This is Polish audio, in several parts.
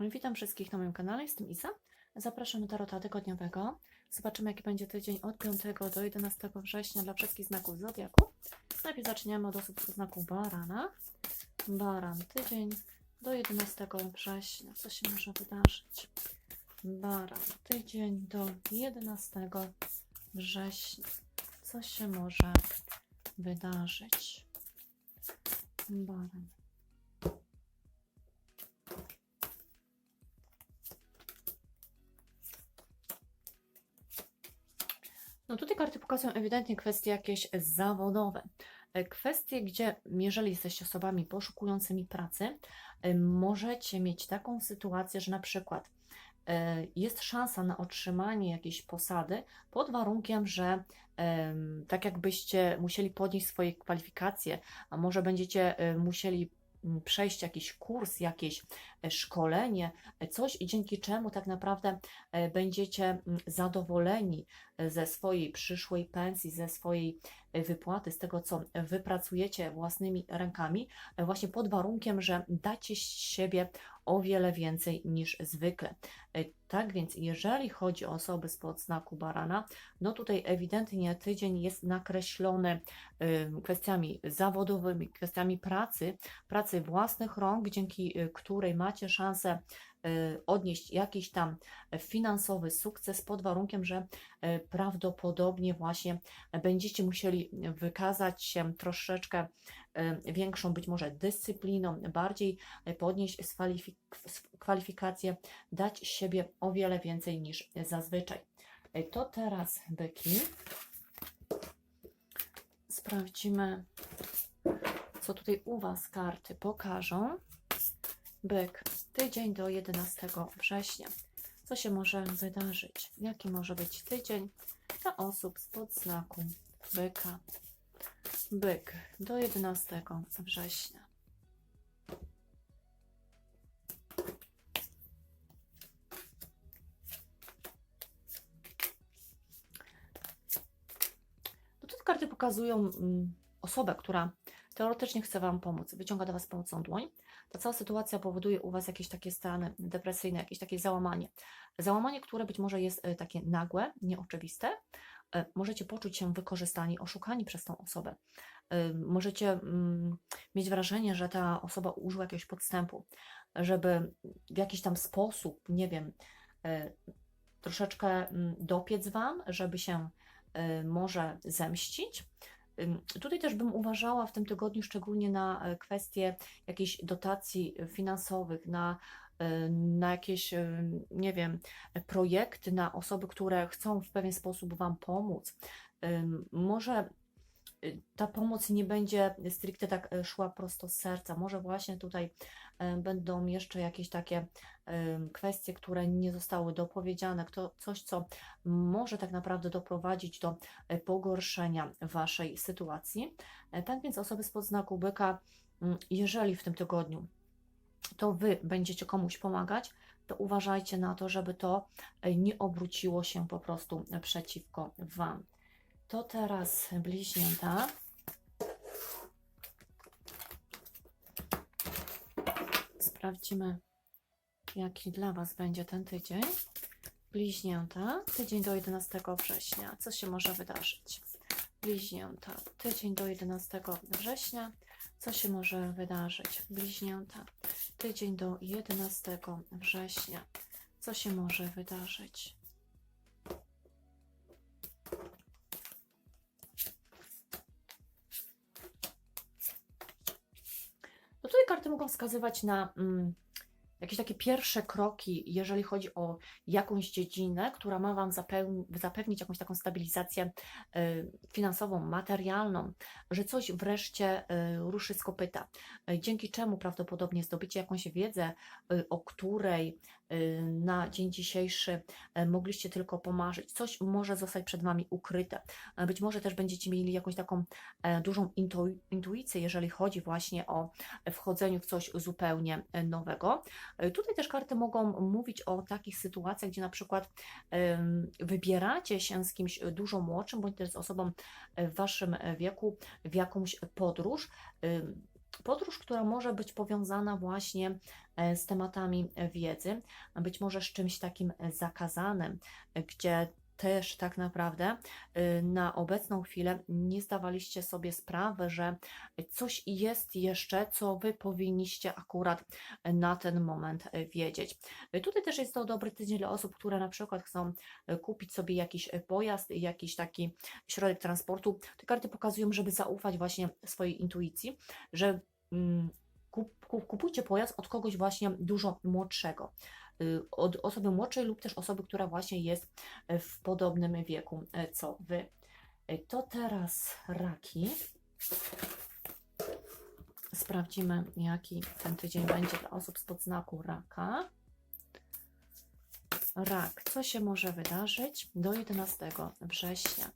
Witam wszystkich na moim kanale, jestem Isa. Zapraszam do tarota tygodniowego. Zobaczymy, jaki będzie tydzień od 5 do 11 września dla wszystkich znaków Zodiaku. Najpierw zaczniemy od osób z znaku Barana. Baran, tydzień do 11 września. Co się może wydarzyć? Baran, tydzień do 11 września. Co się może wydarzyć? Baran. No tutaj karty pokazują ewidentnie kwestie jakieś zawodowe. E, Kwestie, gdzie jeżeli jesteście osobami poszukującymi pracy, e, możecie mieć taką sytuację, że na przykład e, jest szansa na otrzymanie jakiejś posady pod warunkiem, że tak jakbyście musieli podnieść swoje kwalifikacje, a może będziecie musieli przejść jakiś kurs, jakieś e, szkolenie, e, coś dzięki czemu tak naprawdę e, będziecie m, zadowoleni ze swojej przyszłej pensji, ze swojej wypłaty, z tego co wypracujecie własnymi rękami, e, właśnie pod warunkiem, że dacie siebie o wiele więcej niż zwykle. E, Tak więc, jeżeli chodzi o osoby spod znaku barana, no tutaj ewidentnie tydzień jest nakreślony kwestiami zawodowymi, kwestiami pracy, pracy własnych rąk, dzięki y, której macie szansę odnieść jakiś tam finansowy sukces pod warunkiem, że y, prawdopodobnie właśnie będziecie musieli wykazać się troszeczkę y, większą być może dyscypliną, bardziej podnieść kwalifikacje, dać siebie o wiele więcej niż zazwyczaj. To teraz byki. Sprawdzimy, co tutaj u Was karty pokażą. Byk, tydzień do 11 września. Co się może wydarzyć? Jaki może być tydzień dla osób spod znaku byka? Byk do 11 września. No karty pokazują mm, osobę, która teoretycznie chce Wam pomóc, wyciąga do Was pomocną dłoń. Ta cała sytuacja powoduje u Was jakieś takie stany depresyjne, jakieś takie załamanie. Załamanie, które być może jest e, takie nagłe, nieoczywiste. E, Możecie poczuć się wykorzystani, oszukani przez tą osobę. E, Możecie mm, mieć wrażenie, że ta osoba użyła jakiegoś podstępu, żeby w jakiś tam sposób, nie wiem, troszeczkę mm, dopiec Wam, żeby się może zemścić. Tutaj też bym uważała w tym tygodniu szczególnie na e, kwestie jakichś dotacji e, finansowych, na, e, na jakieś, nie wiem, projekty, na osoby, które chcą w pewien sposób Wam pomóc. Może ta pomoc nie będzie stricte tak e, szła prosto z serca. Może właśnie tutaj e, będą jeszcze jakieś takie em, kwestie, które nie zostały dopowiedziane, kto, coś, co może tak naprawdę doprowadzić do e, pogorszenia Waszej sytuacji. E, Tak więc osoby spod znaku byka, mm, jeżeli w tym tygodniu to Wy będziecie komuś pomagać, to uważajcie na to, żeby to e, nie obróciło się po prostu przeciwko Wam. To teraz bliźnięta. Sprawdzimy, jaki dla Was będzie ten tydzień. Bliźnięta, tydzień do 11 września. Co się może wydarzyć? Bliźnięta, tydzień do 11 września. Co się może wydarzyć? Bliźnięta, tydzień do 11 września. Co się może wydarzyć? No tutaj karty mogą wskazywać na mm, jakieś takie pierwsze kroki, jeżeli chodzi o jakąś dziedzinę, która ma Wam zapewnić jakąś taką stabilizację y, finansową, materialną, że coś wreszcie y, ruszy z kopyta, y, dzięki czemu prawdopodobnie zdobycie jakąś wiedzę, o której na dzień dzisiejszy y, mogliście tylko pomarzyć. Coś może zostać przed Wami ukryte. E, Być może też będziecie mieli jakąś taką e, dużą intu- intuicję, jeżeli chodzi właśnie o wchodzeniu w coś zupełnie e, nowego. E, Tutaj też karty mogą mówić o takich sytuacjach, gdzie na przykład wybieracie się z kimś dużo młodszym, bądź też z osobą e, w waszym e, wieku w jakąś podróż. Podróż, która może być powiązana właśnie e, z tematami e, wiedzy, być może z czymś takim e, zakazanym, gdzie też tak naprawdę y, na obecną chwilę nie zdawaliście sobie sprawy, że coś jest jeszcze, co Wy powinniście akurat na ten moment e, wiedzieć. Y, Tutaj też jest to dobry tydzień dla osób, które na przykład chcą kupić sobie jakiś pojazd, jakiś taki środek transportu. Te karty pokazują, żeby zaufać właśnie swojej intuicji, że mm, kup, kup, kupujcie pojazd od kogoś właśnie dużo młodszego. Y, Od osoby młodszej lub też osoby, która właśnie jest e, w podobnym wieku e, co Wy. E, To teraz raki. Sprawdzimy, jaki ten tydzień będzie dla osób z podznaku raka. Rak, co się może wydarzyć do 11 września?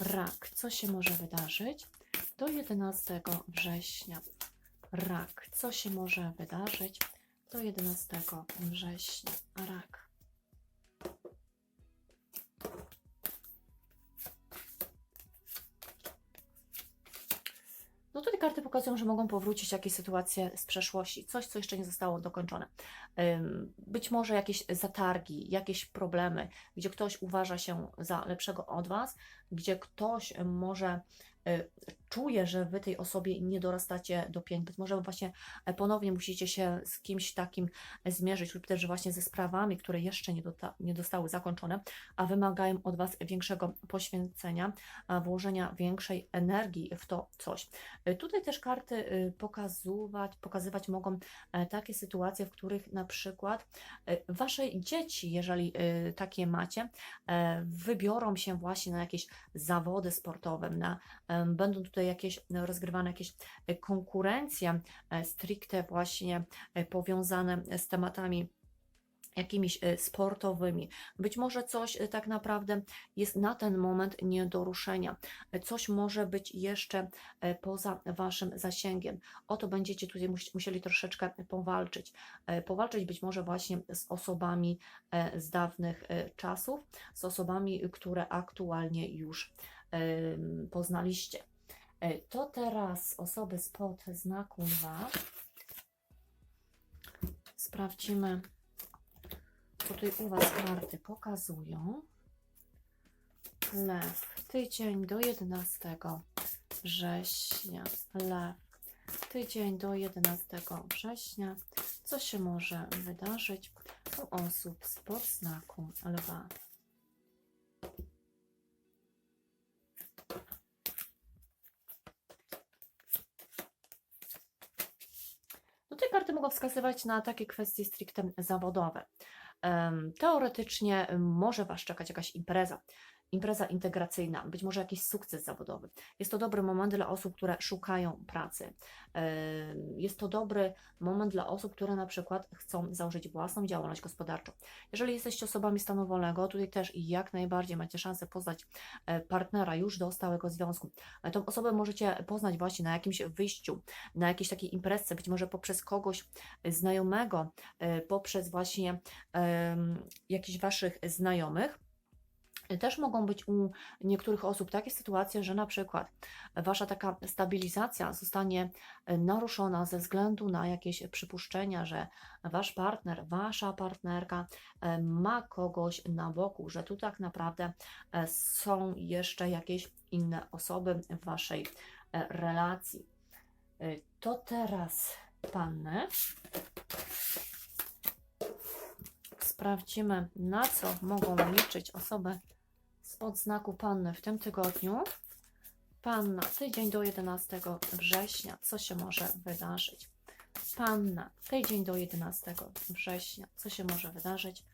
Rak, co się może wydarzyć do 11 września? Rak, co się może wydarzyć do 11 września? Rak. No tutaj karty pokazują, że mogą powrócić jakieś sytuacje z przeszłości, coś, co jeszcze nie zostało dokończone. Być może jakieś zatargi, jakieś problemy, gdzie ktoś uważa się za lepszego od Was, gdzie ktoś może y, czuje, że Wy tej osobie nie dorastacie do pięć. Być może właśnie e, ponownie musicie się z kimś takim e, zmierzyć, lub też właśnie ze sprawami, które jeszcze nie, nie zostały zakończone, a wymagają od Was większego poświęcenia, włożenia większej energii w to coś. Y, Tutaj też karty y, pokazywać, pokazywać mogą e, takie sytuacje, w których na przykład e, Wasze dzieci, jeżeli takie macie, e, wybiorą się właśnie na jakieś zawody sportowe, na, będą tutaj jakieś no, rozgrywane jakieś e, konkurencje e, stricte właśnie e, powiązane z tematami jakimiś sportowymi. Być może coś tak naprawdę jest na ten moment nie do ruszenia. Coś może być jeszcze poza Waszym zasięgiem. O to będziecie tutaj mus- musieli troszeczkę powalczyć. Powalczyć być może właśnie z osobami z dawnych czasów, z osobami, które aktualnie już poznaliście. E, To teraz osoby spod znaku lwa. Sprawdzimy, co tutaj u Was karty pokazują. Lew, tydzień do 11 września. Lew, tydzień do 11 września. Co się może wydarzyć u osób spod znaku lwa? Te karty mogą wskazywać na takie kwestie stricte zawodowe. Teoretycznie może Was czekać jakaś impreza, impreza integracyjna, być może jakiś sukces zawodowy. Jest to dobry moment dla osób, które szukają pracy. Jest to dobry moment dla osób, które na przykład chcą założyć własną działalność gospodarczą. Jeżeli jesteście osobami stanu wolnego, tutaj też jak najbardziej macie szansę poznać e, partnera już do stałego związku. E, Tą osobę możecie poznać właśnie na jakimś wyjściu, na jakiejś takiej imprezce, być może poprzez kogoś znajomego, e, poprzez właśnie jakichś Waszych znajomych. Też mogą być u niektórych osób takie sytuacje, że na przykład Wasza taka stabilizacja zostanie e, naruszona ze względu na jakieś przypuszczenia, że Wasz partner, Wasza partnerka e, ma kogoś na boku, że tu tak naprawdę e, są jeszcze jakieś inne osoby w Waszej relacji. To teraz panny. Sprawdzimy, na co mogą liczyć osoby spod znaku Panny w tym tygodniu. Panna, tydzień do 11 września, co się może wydarzyć? Panna, tydzień do 11 września, co się może wydarzyć?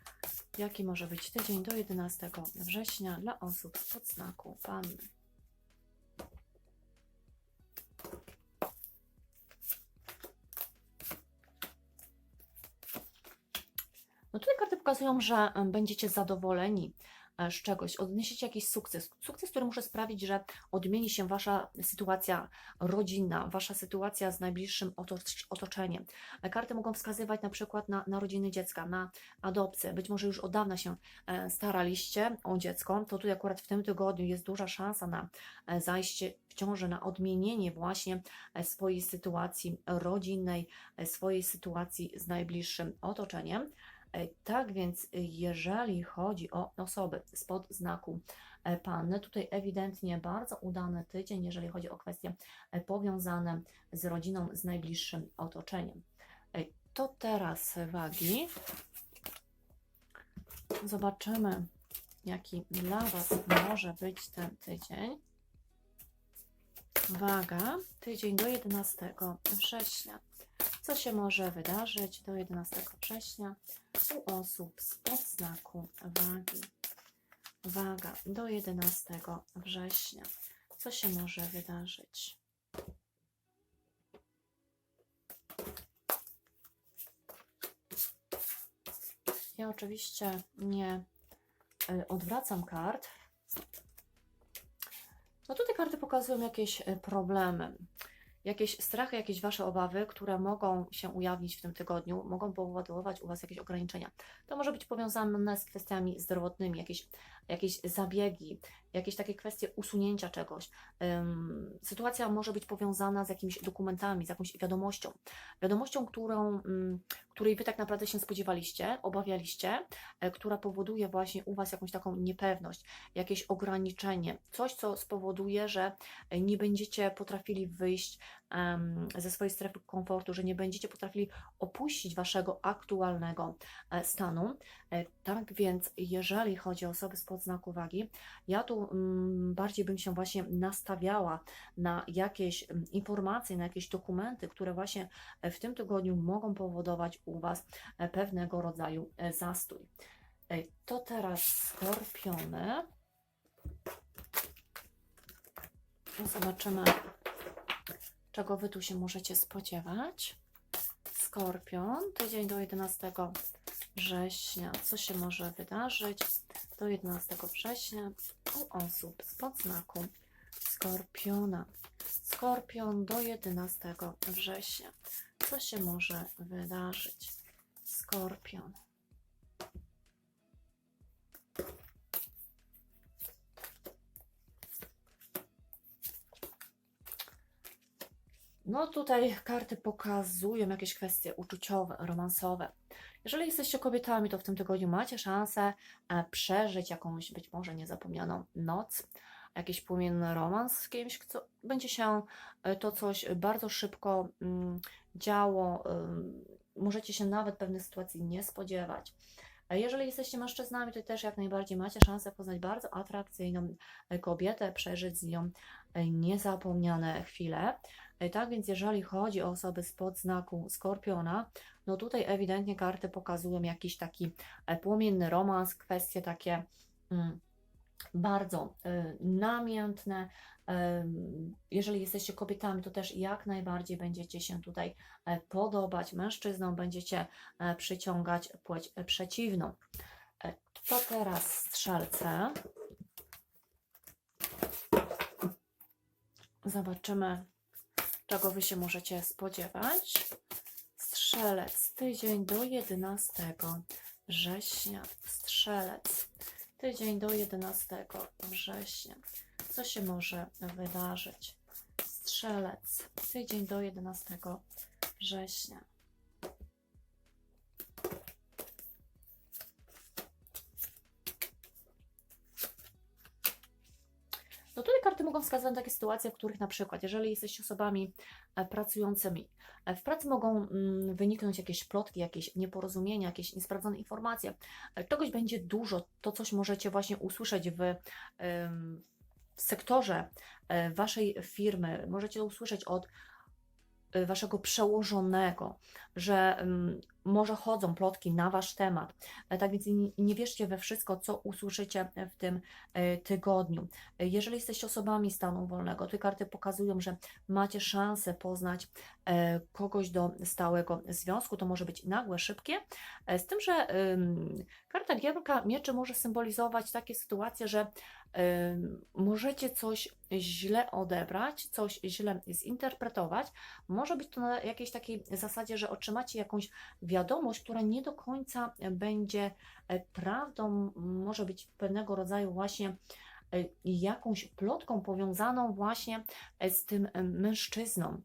Jaki może być tydzień do 11 września dla osób spod znaku Panny? No tutaj karty pokazują, że będziecie zadowoleni z czegoś, odniesiecie jakiś sukces. Sukces, który może sprawić, że odmieni się Wasza sytuacja rodzinna, Wasza sytuacja z najbliższym otocz- otoczeniem. E, Karty mogą wskazywać na przykład na narodziny dziecka, na adopcję. Być może już od dawna się e, staraliście o dziecko, to tutaj akurat w tym tygodniu jest duża szansa na e, zajście w ciąży, na odmienienie właśnie e, swojej sytuacji rodzinnej, e, swojej sytuacji z najbliższym otoczeniem. E, Tak więc, jeżeli chodzi o osoby spod znaku e, Panny, tutaj ewidentnie bardzo udany tydzień, jeżeli chodzi o kwestie e, powiązane z rodziną, z najbliższym otoczeniem. To teraz wagi. Zobaczymy, jaki dla Was może być ten tydzień. Waga, tydzień do 11 września. Co się może wydarzyć do 11 września u osób spod znaku wagi? Waga do 11 września. Co się może wydarzyć? Ja oczywiście nie y, odwracam kart. No tutaj karty pokazują jakieś y, problemy, jakieś strachy, jakieś Wasze obawy, które mogą się ujawnić w tym tygodniu, mogą powodować u Was jakieś ograniczenia. To może być powiązane z kwestiami zdrowotnymi, jakieś, jakieś zabiegi, jakieś takie kwestie usunięcia czegoś. Sytuacja może być powiązana z jakimiś dokumentami, z jakąś wiadomością. Wiadomością, którą, której Wy tak naprawdę się spodziewaliście, obawialiście, e, która powoduje właśnie u Was jakąś taką niepewność, jakieś ograniczenie, coś, co spowoduje, że e, nie będziecie potrafili wyjść ze swojej strefy komfortu, że nie będziecie potrafili opuścić Waszego aktualnego e, stanu. E, Tak więc, jeżeli chodzi o osoby spod znaku wagi, ja tu mm, bardziej bym się właśnie nastawiała na jakieś mm, informacje, na jakieś dokumenty, które właśnie e, w tym tygodniu mogą powodować u Was pewnego rodzaju zastój. To teraz skorpiony. Zobaczymy, czego Wy tu się możecie spodziewać. Skorpion, tydzień do 11 września. Co się może wydarzyć do 11 września u osób spod znaku Skorpiona? Skorpion do 11 września. Co się może wydarzyć? Skorpion. No tutaj karty pokazują jakieś kwestie uczuciowe, romansowe. Jeżeli jesteście kobietami, to w tym tygodniu macie szansę e, przeżyć jakąś być może niezapomnianą noc, jakiś płomienny romans z kimś, co będzie się e, to coś bardzo szybko mm, działo. ym, Możecie się nawet pewnych sytuacji nie spodziewać. Jeżeli jesteście mężczyznami, to też jak najbardziej macie szansę poznać bardzo atrakcyjną e, kobietę, przeżyć z nią e, niezapomniane chwile. E, Tak więc jeżeli chodzi o osoby spod znaku Skorpiona, no tutaj ewidentnie karty pokazują jakiś taki e, płomienny romans, kwestie takie mm, bardzo y, namiętne. Jeżeli jesteście kobietami, to też jak najbardziej będziecie się tutaj podobać mężczyznom, będziecie przyciągać płeć przeciwną. To teraz strzelce. Zobaczymy, czego Wy się możecie spodziewać. Strzelec, tydzień do 11 września. Strzelec, tydzień do 11 września. Co się może wydarzyć? Strzelec, tydzień do 11 września. No tutaj karty mogą wskazać na takie sytuacje, w których na przykład, jeżeli jesteście osobami e, pracującymi, e, w pracy mogą mm, wyniknąć jakieś plotki, jakieś nieporozumienia, jakieś niesprawdzone informacje. Czegoś będzie dużo, to coś możecie właśnie usłyszeć w, w sektorze e, waszej firmy, możecie to usłyszeć od waszego przełożonego, że mm, może chodzą plotki na Wasz temat. E, Tak więc nie, wierzcie we wszystko, co usłyszycie w tym e, tygodniu. E, Jeżeli jesteście osobami stanu wolnego, te karty pokazują, że macie szansę poznać kogoś do stałego związku. To może być nagłe, szybkie. Z tym, że karta Diabłka Mieczy może symbolizować takie sytuacje, że możecie coś źle odebrać, coś źle zinterpretować. Może być to na jakiejś takiej zasadzie, że otrzymacie jakąś wiadomość, która nie do końca będzie e, prawdą, może być pewnego rodzaju właśnie e, jakąś plotką powiązaną właśnie e, z tym mężczyzną,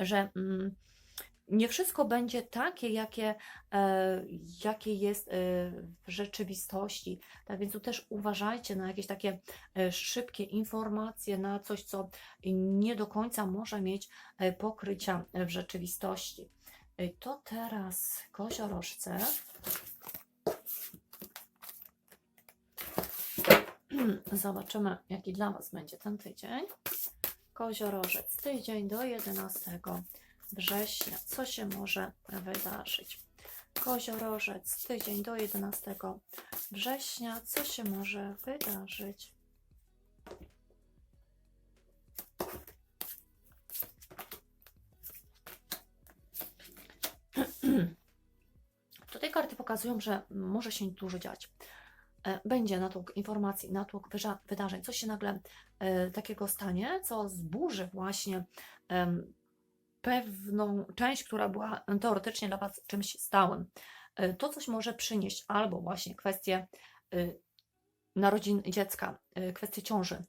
że mm, nie wszystko będzie takie, jakie, e, jakie jest e, w rzeczywistości. Tak więc tu też uważajcie na jakieś takie e, szybkie informacje, na coś, co nie do końca może mieć pokrycia w rzeczywistości. To teraz koziorożce. Zobaczymy, jaki dla Was będzie ten tydzień. Koziorożec, tydzień do 11 września. Co się może wydarzyć? Koziorożec, tydzień do 11 września. Co się może wydarzyć? Tutaj karty pokazują, że może się dużo dziać. E, Będzie natłok informacji, natłok wydarzeń, coś się nagle e, takiego stanie, co zburzy właśnie pewną część, która była teoretycznie dla Was czymś stałym. E, To coś może przynieść albo właśnie kwestie y, narodzin dziecka, y, kwestie ciąży.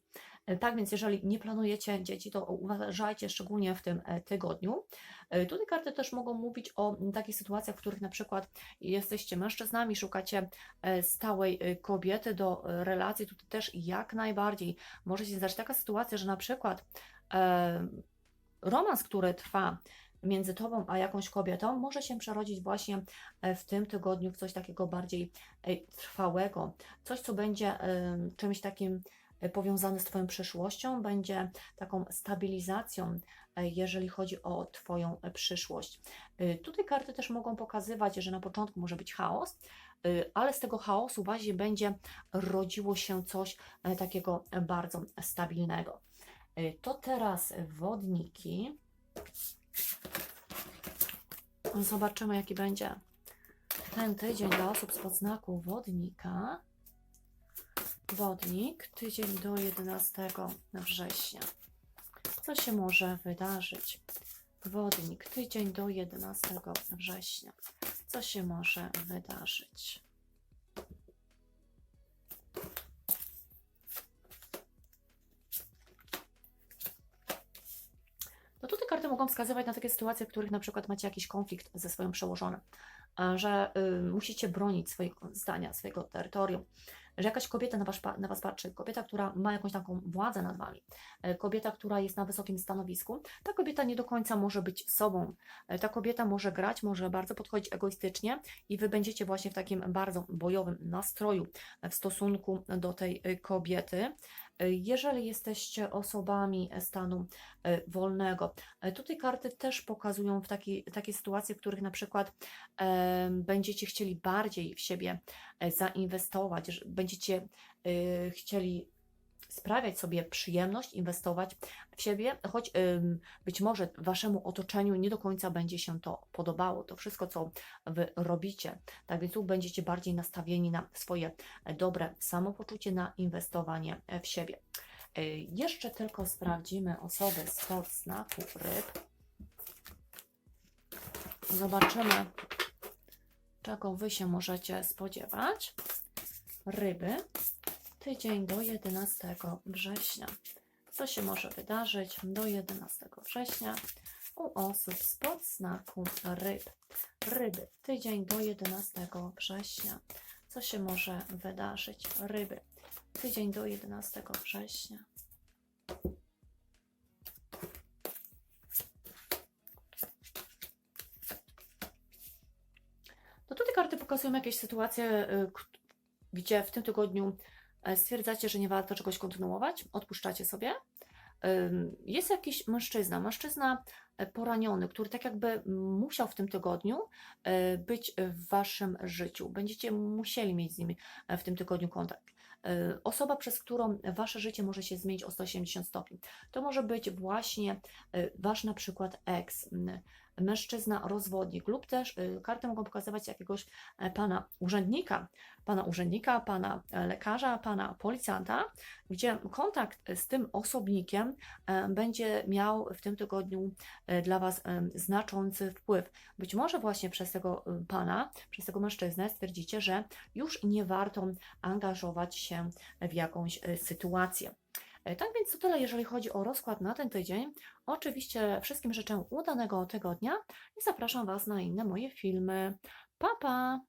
E, Tak więc, jeżeli nie planujecie dzieci, to uważajcie szczególnie w tym e, tygodniu. Tutaj karty też mogą mówić o takich sytuacjach, w których na przykład jesteście mężczyznami, szukacie stałej kobiety do relacji. Tutaj też jak najbardziej może się zdarzyć taka sytuacja, że na przykład romans, który trwa między tobą a jakąś kobietą, może się przerodzić właśnie e, w tym tygodniu w coś takiego bardziej e, trwałego. Coś, co będzie e, czymś takim powiązane z Twoją przyszłością, będzie taką stabilizacją, jeżeli chodzi o Twoją przyszłość. Tutaj karty też mogą pokazywać, że na początku może być chaos, ale z tego chaosu właśnie będzie rodziło się coś takiego bardzo stabilnego. E, To teraz wodniki. Zobaczymy, jaki będzie ten tydzień dla osób z podznaku wodnika. Wodnik, tydzień do 11 września. Co się może wydarzyć? Wodnik, tydzień do 11 września. Co się może wydarzyć? No tutaj karty mogą wskazywać na takie sytuacje, w których na przykład macie jakiś konflikt ze swoim przełożonym, że y, musicie bronić swojego zdania, swojego terytorium, że jakaś kobieta na was, na was patrzy, kobieta, która ma jakąś taką władzę nad wami, e, kobieta, która jest na wysokim stanowisku, ta kobieta nie do końca może być sobą. E, Ta kobieta może grać, może bardzo podchodzić egoistycznie i wy będziecie właśnie w takim bardzo bojowym nastroju w stosunku do tej y, kobiety. E, Jeżeli jesteście osobami stanu e, wolnego, e, tutaj karty też pokazują w taki, takie sytuacje, w których na przykład e, będziecie chcieli bardziej w siebie e, zainwestować, będziecie e, chcieli sprawiać sobie przyjemność, inwestować w siebie, choć być może waszemu otoczeniu nie do końca będzie się to podobało, to wszystko, co wy robicie. Tak więc tu będziecie bardziej nastawieni na swoje dobre samopoczucie, na inwestowanie w siebie. E, Jeszcze tylko sprawdzimy osoby spod znaku ryb. Zobaczymy, czego wy się możecie spodziewać. Ryby tydzień do 11 września. Co się może wydarzyć do 11 września u osób spod znaku ryb? Ryby, tydzień do 11 września. Co się może wydarzyć? Ryby, tydzień do 11 września. No tutaj karty pokazują jakieś sytuacje, y, gdzie w tym tygodniu stwierdzacie, że nie warto czegoś kontynuować, odpuszczacie sobie, Jest jakiś mężczyzna, mężczyzna e, poraniony, który tak jakby musiał w tym tygodniu e, być w waszym życiu. Będziecie musieli mieć z nim e, w tym tygodniu kontakt. E, Osoba, przez którą wasze życie może się zmienić o 180 stopni. To może być właśnie e, wasz na przykład m, mężczyzna rozwodnik lub też e, karty mogą pokazywać jakiegoś e, pana urzędnika, pana urzędnika, pana e, lekarza, pana policjanta, gdzie kontakt z tym osobnikiem e, będzie miał w tym tygodniu e, dla Was e, znaczący wpływ. Być może właśnie przez tego e, pana, przez tego mężczyznę stwierdzicie, że już nie warto angażować się w jakąś e, sytuację. E, Tak więc to tyle, jeżeli chodzi o rozkład na ten tydzień. Oczywiście wszystkim życzę udanego tygodnia i zapraszam Was na inne moje filmy. Pa, pa!